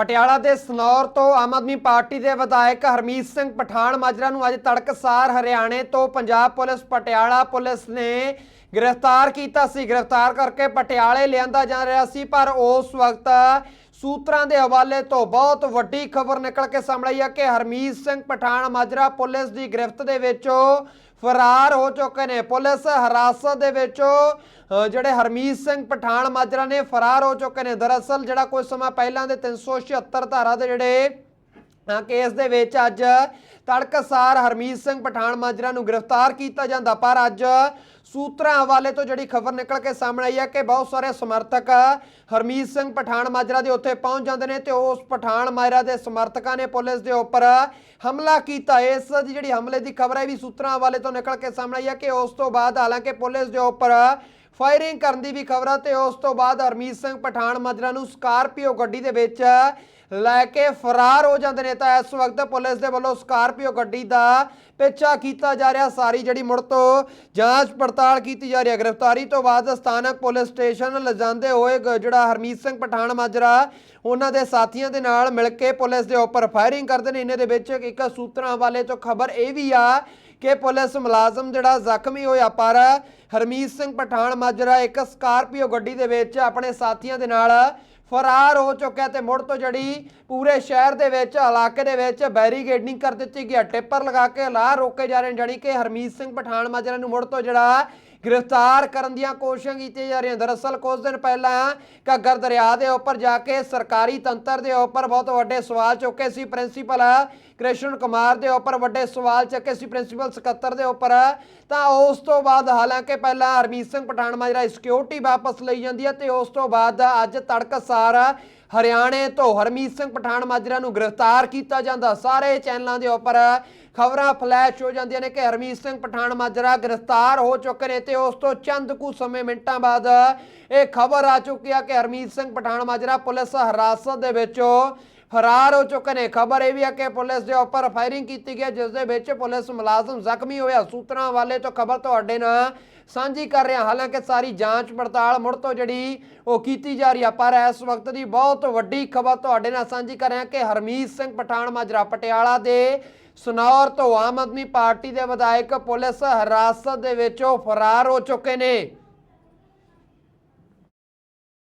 ਪਟਿਆਲਾ ਦੇ ਸਨੌਰ ਤੋਂ ਆਮ ਆਦਮੀ ਪਾਰਟੀ ਦੇ ਵਿਧਾਇਕ ਹਰਮੀਤ ਸਿੰਘ ਪਠਾਨ ਮਾਜਰਾ ਨੂੰ ਅੱਜ ਤੜਕਸਾਰ ਹਰਿਆਣੇ ਤੋਂ ਪੰਜਾਬ ਪੁਲਿਸ, ਪਟਿਆਲਾ ਪੁਲਿਸ ਨੇ ਗ੍ਰਿਫਤਾਰ ਕੀਤਾ ਸੀ। ਗ੍ਰਿਫਤਾਰ ਕਰਕੇ ਪਟਿਆਲੇ ਲਿਆਂਦਾ ਜਾ ਰਿਹਾ ਸੀ, ਪਰ ਉਸ ਵਕਤ ਸੂਤਰਾਂ ਦੇ ਹਵਾਲੇ ਤੋਂ ਬਹੁਤ ਵੱਡੀ ਖਬਰ ਨਿਕਲ ਕੇ ਸਾਹਮਣੇ ਆਈ ਹੈ ਕਿ ਹਰਮੀਤ ਸਿੰਘ ਪਠਾਨ ਮਾਜਰਾ ਪੁਲਿਸ ਦੀ ਗ੍ਰਿਫਤ ਦੇ ਵਿੱਚੋਂ ਫਰਾਰ ਹੋ ਚੁੱਕੇ ਨੇ। ਪੁਲਿਸ ਹਿਰਾਸਤ ਦੇ ਵਿੱਚੋਂ ਜਿਹੜੇ ਹਰਮੀਤ ਸਿੰਘ ਪਠਾਨ ਮਾਜਰਾ ਨੇ ਫਰਾਰ ਹੋ ਚੁੱਕੇ ਨੇ। ਦਰਅਸਲ ਜਿਹੜਾ ਕੁਝ ਸਮਾਂ ਪਹਿਲਾਂ ਦੇ 376 ਧਾਰਾ ਦੇ ਜਿਹੜੇ ਅ, ਕੇਸ ਦੇ ਵਿੱਚ ਅੱਜ ਤੜਕਸਾਰ ਹਰਮੀਤ ਸਿੰਘ ਪਠਾਨ ਮਾਜਰਾ ਨੂੰ ਗ੍ਰਿਫਤਾਰ ਕੀਤਾ ਜਾਂਦਾ ਪਰ ਅੱਜ ਸੂਤਰਾਂ ਹਵਾਲੇ ਤੋਂ ਜਿਹੜੀ ਖਬਰ ਨਿਕਲ ਕੇ ਸਾਹਮਣੇ ਆਈ ਹੈ ਕਿ ਬਹੁਤ ਸਾਰੇ ਸਮਰਥਕ ਹਰਮੀਤ ਸਿੰਘ ਪਠਾਨ ਮਾਜਰਾ ਦੇ ਉੱਥੇ ਪਹੁੰਚ ਜਾਂਦੇ ਨੇ ਤੇ ਉਸ ਪਠਾਨ ਮਾਜਰਾ ਦੇ ਸਮਰਥਕਾਂ ਨੇ ਪੁਲਿਸ ਦੇ ਉੱਪਰ ਹਮਲਾ ਕੀਤਾ। ਇਸ ਦੀ ਜਿਹੜੀ ਹਮਲੇ ਦੀ ਖਬਰ ਹੈ ਵੀ ਸੂਤਰਾਂ ਹਵਾਲੇ ਤੋਂ ਨਿਕਲ ਕੇ ਸਾਹਮਣੇ ਆਈ ਹੈ ਕਿ ਉਸ ਤੋਂ ਬਾਅਦ ਹਾਲਾਂਕਿ ਪੁਲਿਸ ਦੇ ਉੱਪਰ ਫਾਇਰਿੰਗ ਕਰਨ ਦੀ ਵੀ ਖਬਰ ਹੈ ਤੇ ਉਸ ਤੋਂ ਬਾਅਦ ਹਰਮੀਤ ਸਿੰਘ ਪਠਾਨ ਮਾਜਰਾ ਨੂੰ ਸਕਾਰਪੀਓ ਗੱਡੀ ਦੇ ਵਿੱਚ ਲੈ ਕੇ ਫਰਾਰ ਹੋ ਜਾਂਦੇ ਨੇ ਤਾਂ ਇਸ ਵਕਤ ਪੁਲਿਸ ਦੇ ਵੱਲੋਂ ਸਕਾਰਪੀਓ ਗੱਡੀ ਦਾ ਪਿੱਛਾ ਕੀਤਾ ਜਾ ਰਿਹਾ। ਸਾਰੀ ਜਿਹੜੀ ਮੁੜ ਤੋਂ ਜਾਂਚ ਪੜਤਾਲ ਕੀਤੀ ਜਾ ਰਹੀ ਹੈ। ਗ੍ਰਿਫਤਾਰੀ ਤੋਂ ਬਾਅਦ ਸਥਾਨਕ ਪੁਲਿਸ ਸਟੇਸ਼ਨ ਲਿਜਾਂਦੇ ਹੋਏ ਜਿਹੜਾ ਹਰਮੀਤ ਸਿੰਘ ਪਠਾਨ ਮਾਜਰਾ, ਉਹਨਾਂ ਦੇ ਸਾਥੀਆਂ ਦੇ ਨਾਲ ਮਿਲ ਕੇ ਪੁਲਿਸ ਦੇ ਉੱਪਰ ਫਾਇਰਿੰਗ ਕਰਦੇ ਨੇ। ਇਹਨਾਂ ਦੇ ਵਿੱਚ ਇੱਕ ਸੂਤਰਾਂ ਹਵਾਲੇ ਤੋਂ ਖਬਰ ਇਹ ਵੀ ਆ ਕਿ ਪੁਲਿਸ ਮੁਲਾਜ਼ਮ ਜਿਹੜਾ ਜ਼ਖਮੀ ਹੋਇਆ ਪਰ ਹਰਮੀਤ ਸਿੰਘ ਪਠਾਨ ਮਾਜਰਾ ਇੱਕ ਸਕਾਰਪੀਓ ਗੱਡੀ ਦੇ ਵਿੱਚ ਆਪਣੇ ਸਾਥੀਆਂ ਦੇ ਨਾਲ ਫਰਾਰ ਹੋ ਚੁੱਕਿਆ ਤੇ ਮੁੜ ਤੋਂ ਜਿਹੜੀ ਪੂਰੇ ਸ਼ਹਿਰ ਦੇ ਵਿੱਚ, ਇਲਾਕੇ ਦੇ ਵਿੱਚ ਬੈਰੀਗੇਡਿੰਗ ਕਰ ਦਿੱਤੀ ਗਈ ਹੈ। ਟਿੱਪਰ ਲਗਾ ਕੇ ਲਾਹ ਰੋਕੇ ਜਾ ਰਹੇ ਨੇ, ਜਾਣੀ ਕਿ ਹਰਮੀਤ ਸਿੰਘ ਪਠਾਨ ਮਾਜਰਾ ਨੂੰ ਮੁੜ ਤੋਂ ਜਿਹੜਾ ਗ੍ਰਿਫਤਾਰ ਕਰਨ ਦੀਆਂ ਕੋਸ਼ਿਸ਼ਾਂ ਕੀਤੀਆਂ ਜਾ ਰਹੀਆਂ। ਦਰਅਸਲ ਕੁਝ ਦਿਨ ਪਹਿਲਾਂ ਘੱਗਰ ਦਰਿਆ ਦੇ ਉੱਪਰ ਜਾ ਕੇ ਸਰਕਾਰੀ ਤੰਤਰ ਦੇ ਉੱਪਰ ਬਹੁਤ ਵੱਡੇ ਸਵਾਲ ਚੁੱਕੇ ਸੀ। ਪ੍ਰਿੰਸੀਪਲ ਕ੍ਰਿਸ਼ਨ ਕੁਮਾਰ ਦੇ ਉੱਪਰ ਵੱਡੇ ਸਵਾਲ ਚੱਕੇ ਸੀ। ਪ੍ਰਿੰਸੀਪਲ ਸਕੱਤਰ ਦੇ ਉੱਪਰ। ਤਾਂ ਉਸ ਤੋਂ ਬਾਅਦ ਹਾਲਾਂਕਿ ਪਹਿਲਾਂ ਹਰਮੀਤ ਸਿੰਘ ਪਠਾਨ ਜਿਹੜਾ ਸਿਕਿਉਰਿਟੀ ਵਾਪਸ ਲਈ ਜਾਂਦੀ ਹੈ ਤੇ ਉਸ ਤੋਂ ਬਾਅਦ ਅੱਜ ਤੜਕਸਾਰ ਹਰਿਆਣੇ ਤੋਂ ਹਰਮੀਤ ਸਿੰਘ ਪਠਾਨ ਮਾਜਰਾ ਨੂੰ ਗ੍ਰਿਫਤਾਰ ਕੀਤਾ ਜਾਂਦਾ। ਸਾਰੇ ਚੈਨਲਾਂ ਦੇ ਉੱਪਰ ਖਬਰਾਂ ਫਲੈਸ਼ ਹੋ ਜਾਂਦੀਆਂ ਨੇ ਕਿ ਹਰਮੀਤ ਸਿੰਘ ਪਠਾਨ ਮਾਜਰਾ ਗ੍ਰਿਫਤਾਰ ਹੋ ਚੁੱਕੇ ਨੇ ਤੇ ਉਸ ਤੋਂ ਚੰਦ ਕੁ ਸਮੇਂ ਮਿੰਟਾਂ ਬਾਅਦ ਇਹ ਖਬਰ ਆ ਚੁੱਕੀ ਆ ਕਿ ਹਰਮੀਤ ਸਿੰਘ ਪਠਾਨ ਮਾਜਰਾ ਪੁਲਿਸ ਹਿਰਾਸਤ ਦੇ ਵਿੱਚੋਂ ਫਰਾਰ ਹੋ ਚੁੱਕੇ ਨੇ। ਖਬਰ ਇਹ ਵੀ ਹੈ ਕਿ ਪੁਲਿਸ ਦੇ ਉੱਪਰ ਫਾਇਰਿੰਗ ਕੀਤੀ ਗਈ ਹੈ, ਜਿਸ ਦੇ ਵਿੱਚ ਪੁਲਿਸ ਮੁਲਾਜ਼ਮ ਜ਼ਖਮੀ ਹੋਇਆ ਸੂਤਰਾਂ ਵਾਲੇ ਤੋਂ ਖਬਰ ਤੁਹਾਡੇ ਨਾਲ ਸਾਂਝੀ ਕਰ ਰਿਹਾ। ਹਾਲਾਂਕਿ ਸਾਰੀ ਜਾਂਚ ਪੜਤਾਲ ਮੁੜ ਤੋਂ ਜਿਹੜੀ ਉਹ ਕੀਤੀ ਜਾ ਰਹੀ ਆ ਪਰ ਇਸ ਵਕਤ ਦੀ ਬਹੁਤ ਵੱਡੀ ਖਬਰ ਤੁਹਾਡੇ ਨਾਲ ਸਾਂਝੀ ਕਰ ਰਿਹਾ ਕਿ ਹਰਮੀਤ ਸਿੰਘ ਪਠਾਨ ਮਾਜਰਾ ਪਟਿਆਲਾ ਦੇ ਸਨੌਰ ਤੋਂ ਆਮ ਆਦਮੀ ਪਾਰਟੀ ਦੇ ਵਿਧਾਇਕ ਪੁਲਿਸ ਹਿਰਾਸਤ ਦੇ ਵਿੱਚੋਂ ਫਰਾਰ ਹੋ ਚੁੱਕੇ ਨੇ।